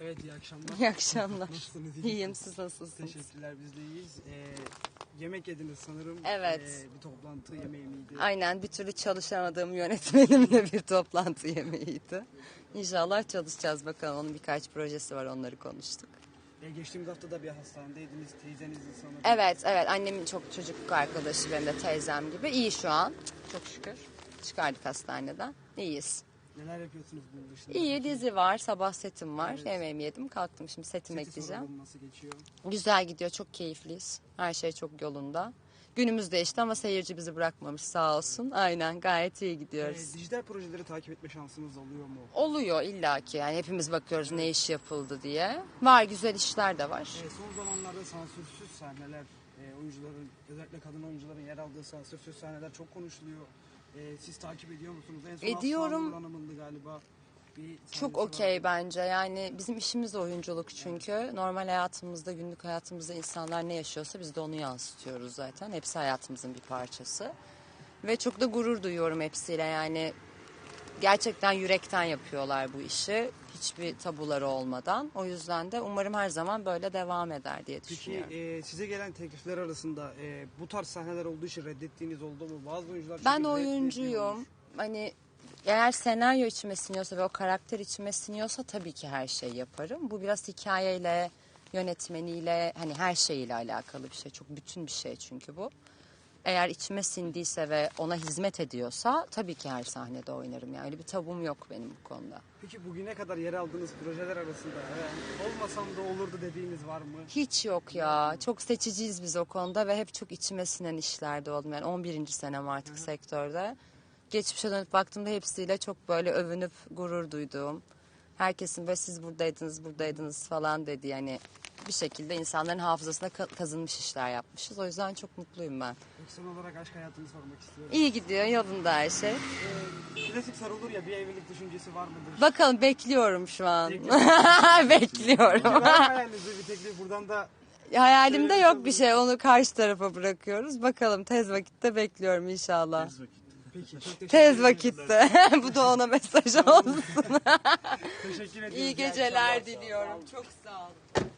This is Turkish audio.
Evet iyi akşamlar. İyi akşamlar. Nasılsınız? İyiyim siz nasılsınız? Teşekkürler biz de iyiyiz. Ee, yemek yediniz sanırım. Evet. Ee, bir toplantı yemeği miydi? Aynen bir türlü çalışamadığım yönetmenimle bir toplantı yemeğiydi. İnşallah çalışacağız bakalım. Onun birkaç projesi var onları konuştuk. Ee, geçtiğimiz hafta da bir hastanedeydiniz. Teyzenizin sanırım. Evet evet annemin çok çocukluk arkadaşı benim de teyzem gibi. İyi şu an çok şükür. Çıkardık hastaneden. İyiyiz. Neler yapıyorsunuz bunun dışında? İyi dizi var sabah setim var. Evet. Yemeğimi yedim kalktım şimdi setimi Seti soralım, Nasıl geçiyor? Güzel gidiyor çok keyifliyiz. Her şey çok yolunda. Günümüz değişti ama seyirci bizi bırakmamış sağ olsun. Aynen gayet iyi gidiyoruz. Ee, dijital projeleri takip etme şansınız oluyor mu? Oluyor illaki yani hepimiz bakıyoruz ne iş yapıldı diye. Var güzel işler de var. Ee, son zamanlarda sansürsüz sahneler, e, oyuncuların, özellikle kadın oyuncuların yer aldığı sansürsüz sahneler çok konuşuluyor. Ee, siz takip ediyor musunuz? En son Ediyorum. Aslan Nur Hanım'ındı galiba. Bir Çok okey bence yani bizim işimiz oyunculuk çünkü. Normal hayatımızda günlük hayatımızda insanlar ne yaşıyorsa biz de onu yansıtıyoruz zaten. Hepsi hayatımızın bir parçası. Ve çok da gurur duyuyorum hepsiyle yani. Gerçekten yürekten yapıyorlar bu işi. Hiçbir tabuları olmadan. O yüzden de umarım her zaman böyle devam eder diye Peki düşünüyorum. e, size gelen teklifler arasında e, bu tarz sahneler olduğu için reddettiğiniz oldu mu? Bazı oyuncular Ben oyuncuyum. Hani eğer senaryo içime siniyorsa ve o karakter içime siniyorsa tabii ki her şeyi yaparım. Bu biraz hikayeyle, yönetmeniyle, hani her şeyiyle alakalı bir şey. Çok bütün bir şey çünkü bu. Eğer içime sindiyse ve ona hizmet ediyorsa tabii ki her sahnede oynarım. Yani öyle bir tabum yok benim bu konuda. Peki bugüne kadar yer aldığınız projeler arasında e, olmasam da olurdu dediğiniz var mı? Hiç yok ya. Çok seçiciyiz biz o konuda ve hep çok içime sinen işlerde oldum. Yani 11. senem artık sektörde. Geçmişe dönüp baktığımda hepsiyle çok böyle övünüp gurur duyduğum. Herkesin böyle siz buradaydınız, buradaydınız falan dedi. Yani bir şekilde insanların hafızasına ka- kazınmış işler yapmışız. O yüzden çok mutluyum ben. Peki son olarak aşk hayatını sormak istiyorum. İyi gidiyor, yolunda her şey. E, klasik sorulur ya bir evlilik düşüncesi var mıdır? Bakalım bekliyorum şu an. Peki bekliyorum. var mı hayalinizde bir teklif buradan da Hayalimde yok bir şey. Onu karşı tarafa bırakıyoruz. Bakalım tez vakitte bekliyorum inşallah. Peki çok teşekkür Tez ederim. vakitte. Bu da ona mesaj olsun. Teşekkür ediyorum. İyi geceler diliyorum. Çok sağ olun.